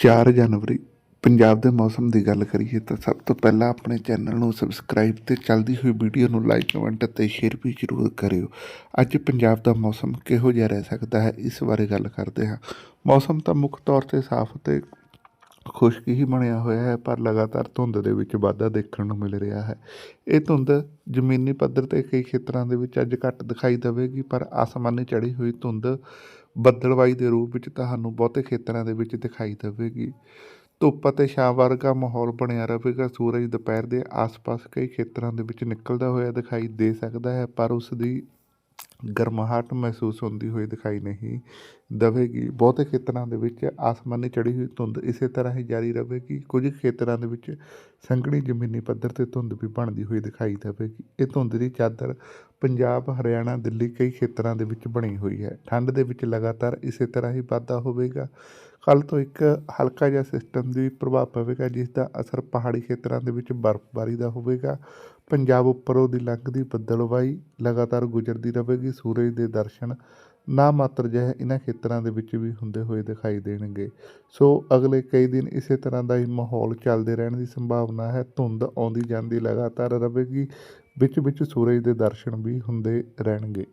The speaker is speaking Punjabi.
4 ਜਨਵਰੀ, ਪੰਜਾਬ ਦੇ ਮੌਸਮ ਦੀ ਗੱਲ ਕਰੀਏ ਤਾਂ ਸਭ ਤੋਂ ਪਹਿਲਾਂ ਆਪਣੇ ਚੈਨਲ ਨੂੰ ਸਬਸਕ੍ਰਾਈਬ ਤੇ ਚੱਲਦੀ ਹੋਈ ਵੀਡੀਓ ਨੂੰ ਲਾਈਕ ਕਮੈਂਟ ਅਤੇ ਸ਼ੇਅਰ ਵੀ ਜ਼ਰੂਰ ਕਰਿਓ। ਅੱਜ ਪੰਜਾਬ ਦਾ ਮੌਸਮ ਕਿਹੋ ਜਿਹਾ ਰਹਿ ਸਕਦਾ ਹੈ, ਇਸ ਬਾਰੇ ਗੱਲ ਕਰਦੇ ਹਾਂ। ਮੌਸਮ ਤਾਂ ਮੁੱਖ ਤੌਰ ਤੇ ਸਾਫ਼ ਤੇ ਖੁਸ਼ਕ ਹੀ ਬਣਿਆ ਹੋਇਆ ਹੈ, ਪਰ ਲਗਾਤਾਰ ਧੁੰਦ ਦੇ ਵਿੱਚ ਵਾਧਾ ਦੇਖਣ ਨੂੰ ਮਿਲ ਰਿਹਾ ਹੈ। ਇਹ ਧੁੰਦ ਜ਼ਮੀਨੀ ਪੱਧਰ ਤੇ ਕਈ ਖੇਤਰਾਂ ਦੇ ਵਿੱਚ ਅੱਜ ਘੱਟ ਦਿਖਾਈ ਦੇਵੇਗੀ, ਪਰ ਆਸਮਾਨੀ ਚੜੀ ਹੋਈ ਧੁੰਦ ਬੱਦਲਵਾਈ ਦੇ ਰੂਪ ਵਿੱਚ ਤੁਹਾਨੂੰ ਬਹੁਤੇ ਖੇਤਰਾਂ ਦੇ ਵਿੱਚ ਦਿਖਾਈ ਦੇਵੇਗੀ। ਧੁੱਪ ਅਤੇ ਛਾਂ ਵਰਗਾ ਮਾਹੌਲ ਬਣਿਆ ਰਹੇਗਾ। ਸੂਰਜ ਦੁਪਹਿਰ ਦੇ ਆਸ-ਪਾਸ ਕਈ ਖੇਤਰਾਂ ਦੇ ਵਿੱਚ ਨਿਕਲਦਾ ਹੋਇਆ ਦਿਖਾਈ ਦੇ ਸਕਦਾ ਹੈ, ਪਰ ਉਸ ਦੀ ਗਰਮਾਹਟ ਮਹਿਸੂਸ ਹੁੰਦੀ ਹੋਈ ਦਿਖਾਈ ਨਹੀਂ ਦੇਵੇਗੀ। ਬਹੁਤੇ ਖੇਤਰਾਂ ਦੇ ਵਿੱਚ ਆਸਮਾਨੀ ਚੜ੍ਹੀ ਹੋਈ ਧੁੰਦ ਇਸੇ ਤਰ੍ਹਾਂ ਹੀ ਜਾਰੀ ਰਹੇਗੀ। ਕੁਝ ਖੇਤਰਾਂ ਦੇ ਵਿੱਚ ਸੰਘਣੀ ਜ਼ਮੀਨੀ ਪੱਧਰ ਤੇ ਧੁੰਦ ਵੀ ਬਣਦੀ ਹੋਈ ਦਿਖਾਈ ਦੇਵੇਗੀ। ਇਹ ਧੁੰਦ ਦੀ ਚਾਦਰ ਪੰਜਾਬ, ਹਰਿਆਣਾ, ਦਿੱਲੀ ਕਈ ਖੇਤਰਾਂ ਦੇ ਵਿੱਚ ਬਣੀ ਹੋਈ ਹੈ। ਠੰਡ ਦੇ ਵਿੱਚ ਲਗਾਤਾਰ ਇਸੇ ਤਰ੍ਹਾਂ ਹੀ ਵਾਧਾ ਹੋਵੇਗਾ। ਕੱਲ੍ਹ ਤੋਂ ਇੱਕ ਹਲਕਾ ਜਿਹਾ ਸਿਸਟਮ ਦੀ ਪ੍ਰਭਾਵ ਪਵੇਗਾ, ਜਿਸ ਦਾ ਅਸਰ ਪਹਾੜੀ ਖੇਤਰਾਂ ਦੇ ਵਿੱਚ ਬਰਫ਼ਬਾਰੀ ਦਾ ਹੋਵੇਗਾ। ਪੰਜਾਬ ਉੱਪਰੋਂ ਦੀ ਲੰਘਦੀ ਬੱਦਲਵਾਈ ਲਗਾਤਾਰ ਗੁਜ਼ਰਦੀ ਰਹੇਗੀ। ਸੂਰਜ ਦੇ ਦਰਸ਼ਨ ਨਾ ਮਾਤਰ ਜਿਹੇ ਇਹਨਾਂ ਖੇਤਰਾਂ ਦੇ ਵਿੱਚ ਵੀ ਹੁੰਦੇ ਹੋਏ ਦਿਖਾਈ ਦੇਣਗੇ। ਸੋ ਅਗਲੇ ਕਈ ਦਿਨ ਇਸੇ ਤਰ੍ਹਾਂ ਦਾ ਹੀ ਮਾਹੌਲ ਚੱਲਦੇ ਰਹਿਣ ਦੀ ਸੰਭਾਵਨਾ ਹੈ। ਧੁੰਦ ਆਉਂਦੀ ਜਾਂਦੀ ਲਗਾਤਾਰ ਰਹੇਗੀ। ਵਿੱਚ ਵਿੱਚ ਸੂਰਜ ਦੇ ਦਰਸ਼ਨ ਵੀ ਹੁੰਦੇ ਰਹਿਣਗੇ।